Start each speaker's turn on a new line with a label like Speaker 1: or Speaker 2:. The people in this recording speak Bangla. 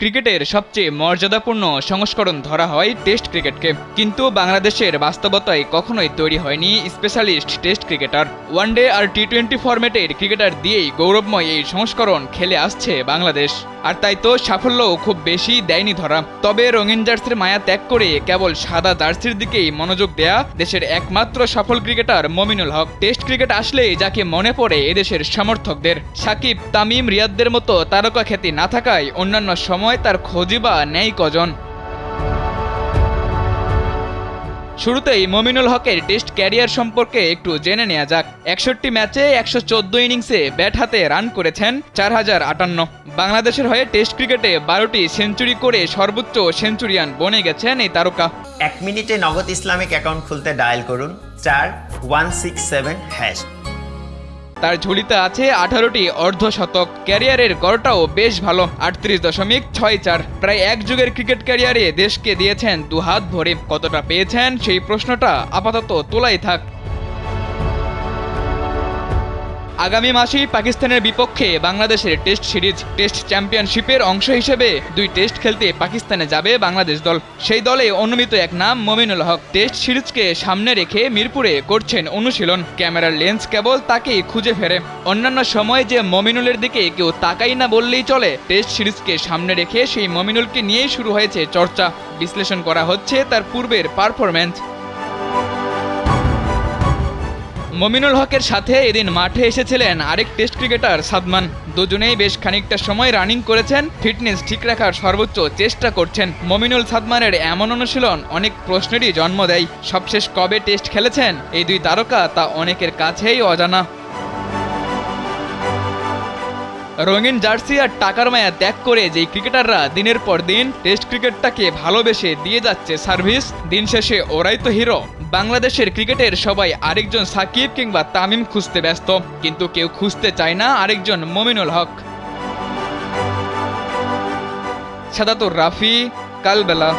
Speaker 1: ক্রিকেটের সবচেয়ে মর্যাদাপূর্ণ সংস্করণ ধরা হয় টেস্ট ক্রিকেটকে। কিন্তু বাংলাদেশের বাস্তবতায় কখনোই তৈরি হয়নি specialist test cricketer. One day আর টি টোয়েন্টি ফরম্যাটের ক্রিকেটার দিয়েই গৌরবময় এই সংস্করণ খেলে আসছে বাংলাদেশ। আর তাই তো সাফল্যও খুব বেশি দেয়নি ধরা। তবে রঙিন জার্সির মায়া ত্যাগ করে কেবল সাদা জার্সির দিকেই মনোযোগ দেয়া দেশের একমাত্র সফল cricketer Mominul Haque. Test cricket আসলেই যাকে মনে পড়ে এদেশের সমর্থকদের। সাকিব, তামিম, রিয়াদদের মতো তারকা খ্যাতি না থাকায় অন্যান্য সময় তার খোঁজই বা কজন। শুরুতেই মমিনুল হকের টেস্ট ক্যারিয়ার সম্পর্কে একটু জেনে নেওয়া যাক। একষট্টি ম্যাচে একশো চোদ্দ ইনিংসে ব্যাট হাতে রান করেছেন চার হাজার আটান্ন। বাংলাদেশের হয়ে টেস্ট ক্রিকেটে বারোটি সেঞ্চুরি করে সর্বোচ্চ সেঞ্চুরিয়ান বনে গেছেন এই তারকা।
Speaker 2: এক মিনিটে নগদ ইসলামিক অ্যাকাউন্ট খুলতে ডায়াল করুন। চার, ওয়ান, সিক্স, সেভেন, হ্যাশ।
Speaker 1: তার ঝুলিতে আছে আঠারোটি অর্ধশতক ক্যারিয়ারের গড়টাও বেশ ভালো, আটত্রিশ দশমিক ছয় চার। প্রায় এক যুগের ক্রিকেট ক্যারিয়ারে দেশকে দিয়েছেন দুহাত ভরে। কতটা পেয়েছেন সেই প্রশ্নটা আপাতত তোলাই থাক। আগামী মাসেই পাকিস্তানের বিপক্ষে বাংলাদেশের টেস্ট সিরিজ, টেস্ট চ্যাম্পিয়নশিপের অংশ হিসেবে দুই টেস্ট খেলতে পাকিস্তানে যাবে বাংলাদেশ দল। সেই দলে অনুমিত এক নাম মমিনুল হক। টেস্ট সিরিজকে সামনে রেখে মিরপুরে করছেন অনুশীলন। ক্যামেরার লেন্স কেবল তাকেই খুঁজে ফেরে। অন্যান্য সময় যে মমিনুলের দিকে কেউ তাকাই না বললেই চলে, টেস্ট সিরিজকে সামনে রেখে সেই মমিনুলকে নিয়েই শুরু হয়েছে চর্চা। বিশ্লেষণ করা হচ্ছে তার পূর্বের পারফরম্যান্স। মমিনুল হকের সাথে এদিন মাঠে এসেছিলেন আরেক টেস্ট ক্রিকেটার সাদমান। দুজনেই বেশ খানিকটা সময় রানিং করেছেন, ফিটনেস ঠিক রাখার সর্বোচ্চ চেষ্টা করছেন। মমিনুল সাদমানের এমন অনুশীলন অনেক প্রশ্নেরই জন্ম দেয়। সবশেষ কবে টেস্ট খেলেছেন এই দুই তারকা তা অনেকের কাছেই অজানা। রঙিন জার্সি আর টাকার মায়া ত্যাগ করে যেই ক্রিকেটাররা দিনের পর দিন টেস্ট ক্রিকেটটাকে ভালোবেসে দিয়ে যাচ্ছে সার্ভিস, দিন শেষে ওরাই তো হিরো। বাংলাদেশের ক্রিকেটের সবাই আরেকজন সাকিব কিংবা তামিম খুঁজতে ব্যস্ত, কিন্তু কেউ খুঁজতে চায় না আরেকজন মমিনুল হক। সাদাতুর রাফি, কালবেলা।